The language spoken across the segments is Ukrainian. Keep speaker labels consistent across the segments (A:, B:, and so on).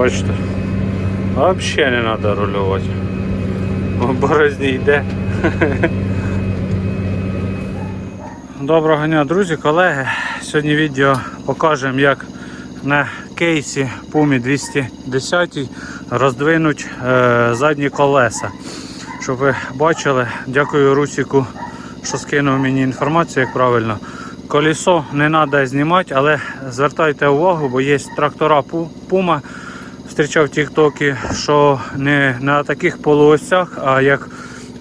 A: бачите? Взагалі не треба рулювати. Борозні йде. Доброго дня, друзі, колеги. Сьогодні відео покажемо, як на кейсі Pumi 210 роздвинуть е, задні колеса. Щоб ви бачили, дякую Русіку, що скинув мені інформацію, як правильно. Колесо не треба знімати, але звертайте увагу, бо є трактора Puma. Зустрічав в Тіктокі, що не на таких полуосях, а як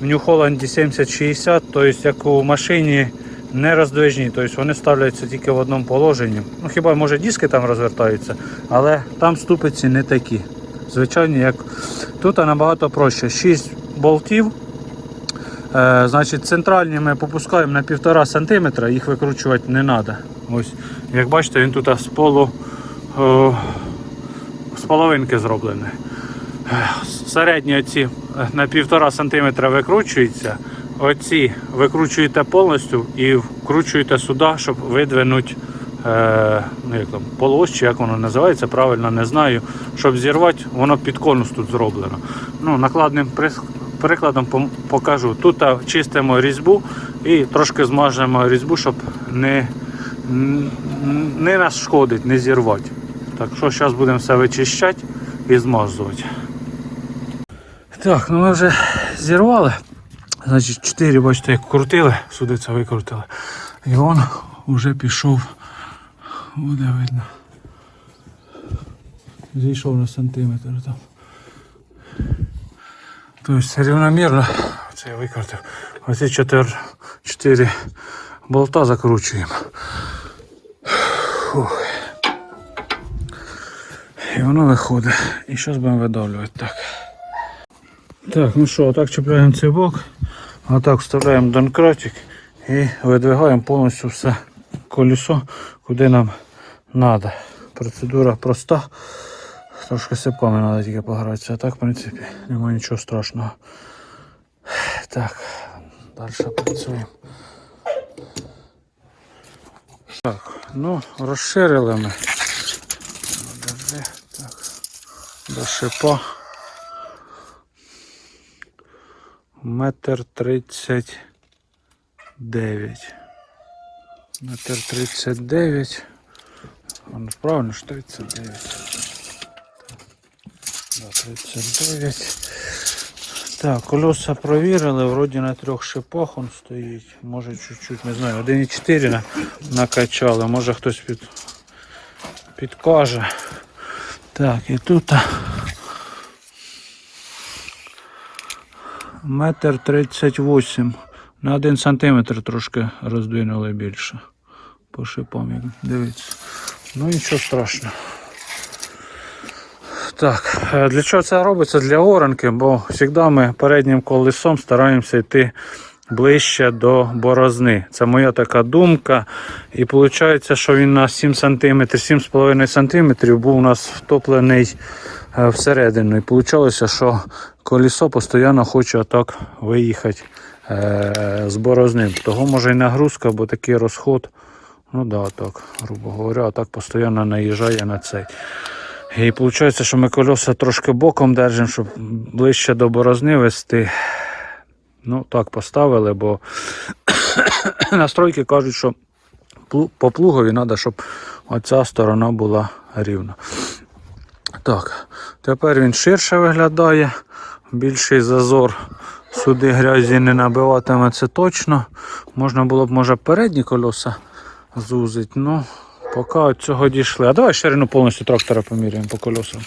A: в Holland 7060, тобто як у машині не роздвижні, тобто вони ставляються тільки в одному положенні. Ну хіба може диски там розвертаються, але там ступиці не такі. Звичайні, як тут набагато проще. 6 болтів. Е, значить, центральні ми попускаємо на 1,5 см, їх викручувати не треба. Ось, як бачите, він тут з полу е, з половинки зроблений. Е, Середні оці е, на 1,5 см викручуються. Оці викручуєте повністю і вкручуєте сюди, щоб видвинути е, ну, як полос, чи як воно називається, правильно не знаю. Щоб зірвати, воно під конус тут зроблено. Ну, накладним прикладом покажу. Тут чистимо різьбу і трошки змажемо різьбу, щоб не, не нашкодить, не зірвати. Так що зараз будемо все вичищати і змазувати. Так, ну ми вже зірвали. Значить, 4, бачите, як крутили, сюди це викрутили. І він вже пішов. Буде видно. Зійшов на сантиметр там. Тобто рівномірно це я викрутив. Оці 4, 4 болта закручуємо. Фух. І воно виходить. І зараз будемо видавлювати так. Так, ну що, отак чіпляємо цей бок, отак вставляємо донкратик і видвигаємо повністю все колесо, куди нам треба. Процедура проста. Трошки сипками треба тільки погратися, а так, в принципі, немає нічого страшного. Так, далі працюємо. Так, ну, розширили ми. Держи, Так, до шипа. Метр тридцять дев'ять. Метр тридцять дев'ять. Воно правильно ж 39. Да, 39. Так, колеса провірили, вроді на трьох шипах он стоїть. Може чуть-чуть, не знаю, 1,4 на- накачали, може хтось під, підкаже. Так, і тут метр 38. На 1 сантиметр трошки роздвинули більше. По шипам, дивіться. Ну нічого страшного. Так, е, для чого це робиться? Для оранки, бо завжди ми переднім колесом стараємося йти ближче до борозни. Це моя така думка. І виходить, що він на 7 см, 7,5 см був у нас втоплений е, всередину. І вийшло, що колесо постійно хоче отак виїхати е, з борозни. Того може і нагрузка, бо такий розход. Ну да, так, грубо говоря, так постійно наїжджає на цей. І виходить, що ми колеса трошки боком держимо, щоб ближче до борозни вести. Ну, так поставили, бо настройки кажуть, що по плугові треба, щоб оця сторона була рівна. Так, тепер він ширше виглядає, більший зазор. Сюди грязі не набиватиме це точно. Можна було б, може, передні колеса зузити, ну поки від цього дійшли. А давай ширину повністю трактора поміряємо по колесам.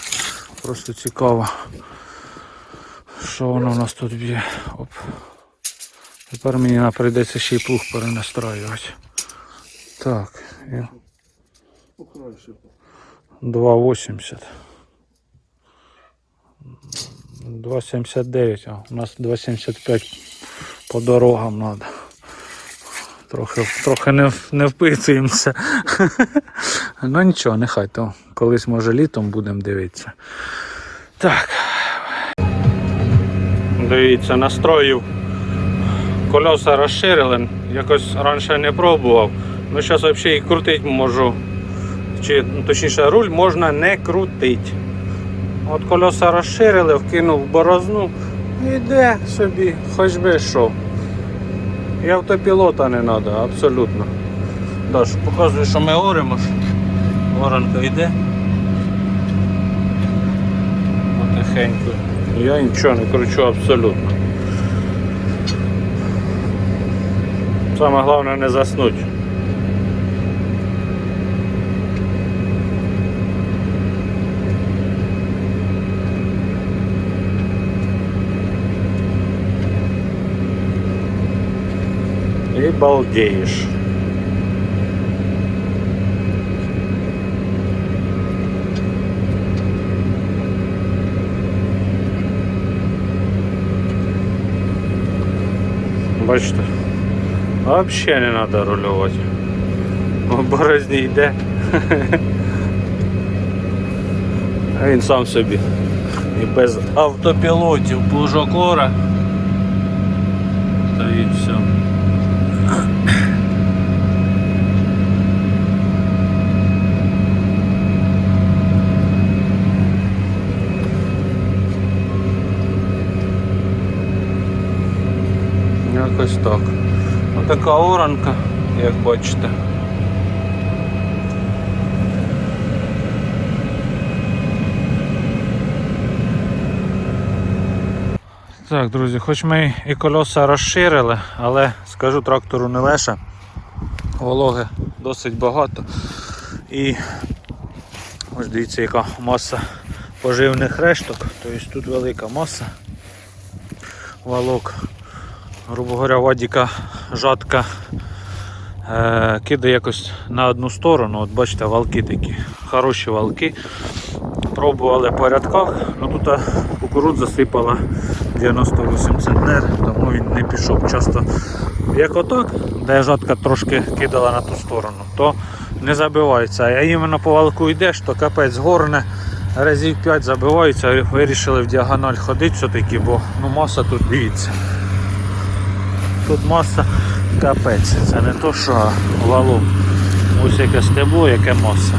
A: Просто цікаво, що воно у нас тут б'є. Оп. Тепер мені прийдеться ще й плуг перенастраювати. Так, 2,80. 2,79, а у нас 2,75 по дорогам треба. Трохи, трохи не, не вписуємося. ну нічого, нехай то колись може літом будемо дивитися. Так. Дивіться, настроїв. Колеса розширили, якось раніше не пробував. Ну зараз взагалі і крутити можу. Чи ну, точніше руль можна не крутити. От колеса розширили, вкинув борозну і йде собі, хоч би що. І автопілота не треба, абсолютно. Даш, показую, що ми оримо. ж. Воронка йде. Потихеньку. Я нічого не кручу абсолютно. Саме головне не заснуть. И балдеешь. Бачите, взагалі не рулювати. В борозні йде. А він сам собі. І без автопілотів плужок ора. Та і все. Якось так. Отака оранка, як бачите. Так, друзі, хоч ми і колеса розширили, але скажу трактору не леше. Вологи досить багато. І ось дивіться, яка маса поживних решток. Тобто тут велика маса валок грубо говоря, Вадіка жатка е, кидає якось на одну сторону. От бачите, валки такі, хороші валки. Пробували по рядках, ну тут е, кукурудза сипала 98 центнер, тому він не пішов. Часто як отак, де жатка трошки кидала на ту сторону, то не забивається. А іменно по валку йдеш, то капець горне. Разів 5 забиваються, вирішили в діагональ ходити все-таки, бо ну, маса тут дивіться. Тут маса капець. Це не то, що валом. Ось яке стебло, яке маса.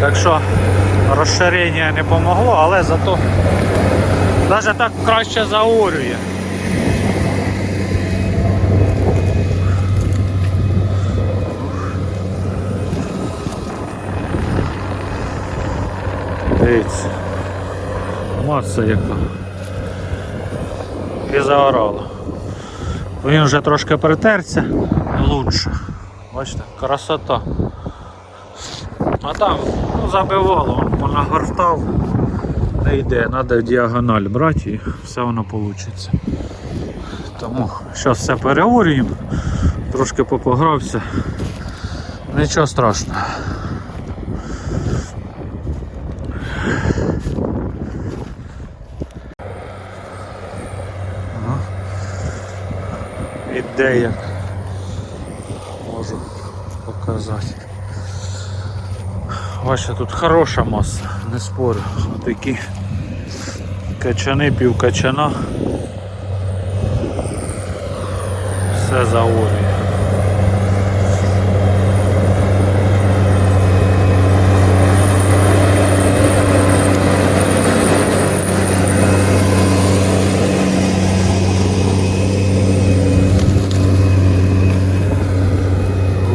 A: Так що розширення не помогло, але зато навіть так краще заорює. Дивіться. Маса яка і заорало. Він вже трошки притерся, лучше. Бачите, красота. А там ну, забивало, он понагортав, не йде, треба діагональ брати і все воно вийде. Тому зараз все переорюємо, трошки попогрався. Нічого страшного. Іде я можу показати. Бачите, тут хороша маса, не спорю. Такі качани, пів качана. Все заорює.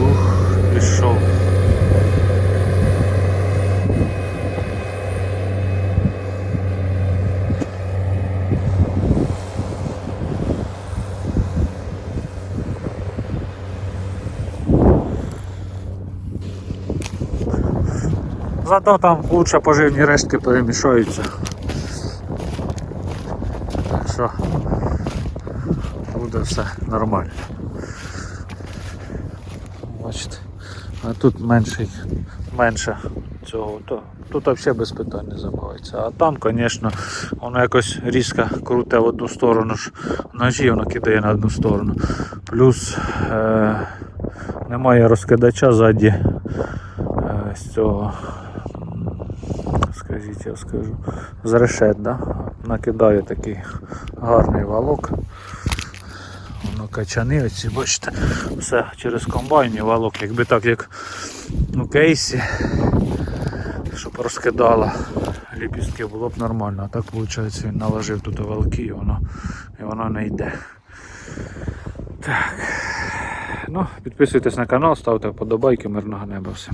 A: Ух, пішов. Зато там лучше поживні рештки перемішаються. Так що буде все нормально. Бачите. А тут менший, менше цього. То, тут взагалі без питань не забувається. А там, звісно, воно якось різко круте в одну сторону ж ножі, воно кидає на одну сторону. Плюс е, немає розкидача ззаді е, з цього. Скажіть, я скажу, з решет, да? накидає такий гарний валок. Воно качани оці, бачите, все через комбайн валок, якби так як у кейсі, щоб розкидала ліпістки, було б нормально. А так виходить він наложив тут великі і воно, і воно не йде. Так. Ну, підписуйтесь на канал, ставте вподобайки, мирного неба всім.